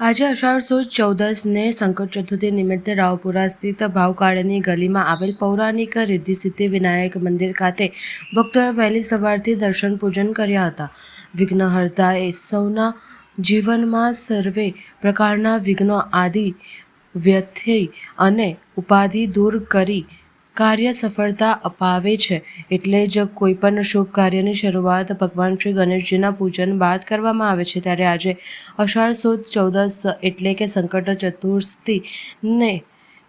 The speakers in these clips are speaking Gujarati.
આજે અષાઢ સુદ ચૌદસને સંકટ ચતુર્થી નિમિત્તે રાવપુરા સ્થિત ભાવકાળાની ગલીમાં આવેલ પૌરાણિક રિદ્ધિ સિદ્ધિ વિનાયક મંદિર ખાતે ભક્તોએ વહેલી સવારથી દર્શન પૂજન કર્યા હતા. વિઘ્નહર્તાએ સૌના જીવનમાં સર્વે પ્રકારના વિઘ્નો આદિ વ્યથ્યય અને ઉપાધિ દૂર કરી કાર્ય સફળતા અપાવે છે. એટલે જ કોઈ પણ શુભ કાર્યની શરૂઆત ભગવાન શ્રી ગણેશજીના પૂજન બાદ કરવામાં આવે છે. ત્યારે આજે અષાઢ સુદ ચૌદસ એટલે કે સંકટ ચતુર્થી ને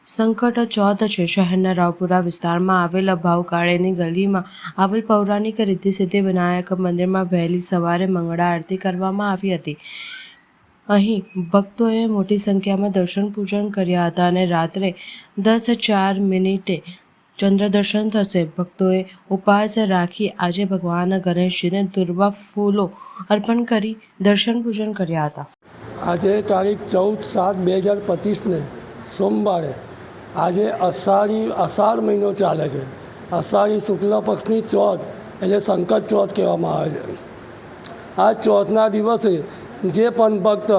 સંકટ ચોથ છે. શહેરના રાવપુરા વિસ્તારમાં આવેલ ભાવકાળેની ગલીમાં આવેલ પૌરાણિક રીતિ સિદ્ધિ વિનાયક મંદિરમાં વહેલી સવારે મંગળા આરતી કરવામાં આવી હતી. અહીં ભક્તોએ મોટી સંખ્યામાં દર્શન પૂજન કર્યા હતા અને રાત્રે દસ ચાર મિનિટે ચંદ્ર દર્શન થશે. ભક્તોએ ઉપવાસ રાખી આજે ભગવાન ગણેશજીને દુર્વા ફૂલો અર્પણ કરી દર્શન પૂજન કર્યા હતા. આજે તારીખ ચૌદ સાત બે હજાર પચીસને સોમવારે આજે અષાઢી, અષાઢ મહિનો ચાલે છે. અષાઢી શુક્લ પક્ષની ચોથ એટલે સંકટ ચોથ કહેવામાં આવે છે. આ ચોથના દિવસે જે પણ ભક્ત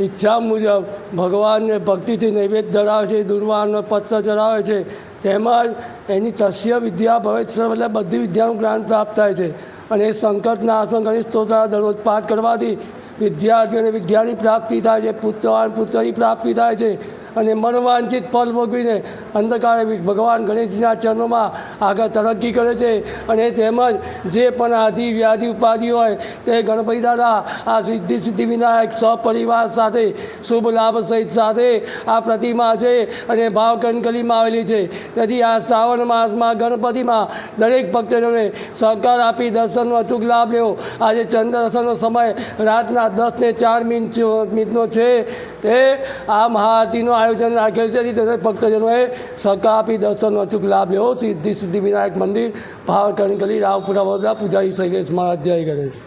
ઈચ્છા મુજબ ભગવાનને ભક્તિથી નૈવેદ્ય ધરાવે છે દુર્વાનનો પત્ર ચડાવે છે. તેમજ એની તસ્ય વિદ્યા ભવિષ્ય એટલે બધી વિદ્યાનું જ્ઞાન પ્રાપ્ત થાય છે. અને એ સંકટના આસન ગણિત સ્તોત્ર દરરોજ પાઠ કરવાથી વિદ્યાર્થીઓને વિદ્યાની પ્રાપ્તિ થાય છે, પુત્રવાન પુત્રની પ્રાપ્તિ થાય છે. અને મનવાંછિત ફળ ભોગવીને અંધકારે ભગવાન ગણેશજીના ચરણોમાં આગળ તરક્કી કરે છે અને તેમજ જે પણ આધિ વ્યાધિ ઉપાધિ હોય તે ગણપતિ દાદા આ સિદ્ધિ સિદ્ધિ વિનાયક સપરિવાર સાથે શુભ લાભ સહિત સાથે આ પ્રતિમા છે અને ભાવકન ગલીમાં આવેલી છે. તેથી આ શ્રાવણ માસમાં ગણપતિમાં દરેક ભક્તજનોને સહકાર આપી દર્શનનો અચૂક લાભ લેવો. આજે ચંદ્ર દર્શનનો સમય રાતના દસ ને ચાર મિનિટ મિનિટનો છે. તે આ મહાઆરતીનું આયોજન રાખેલ છે. તેથી ભક્તજનોએ સહકાર આપી દર્શનનો અચૂક લાભ લેવો. સિદ્ધિ સિદ્ધિ વિનાયક મંદિર ભાવકન ગલી, રાવપુરા વડોદરા, પૂજારી શૈલેષ મહારાજ. જય ગણેશ.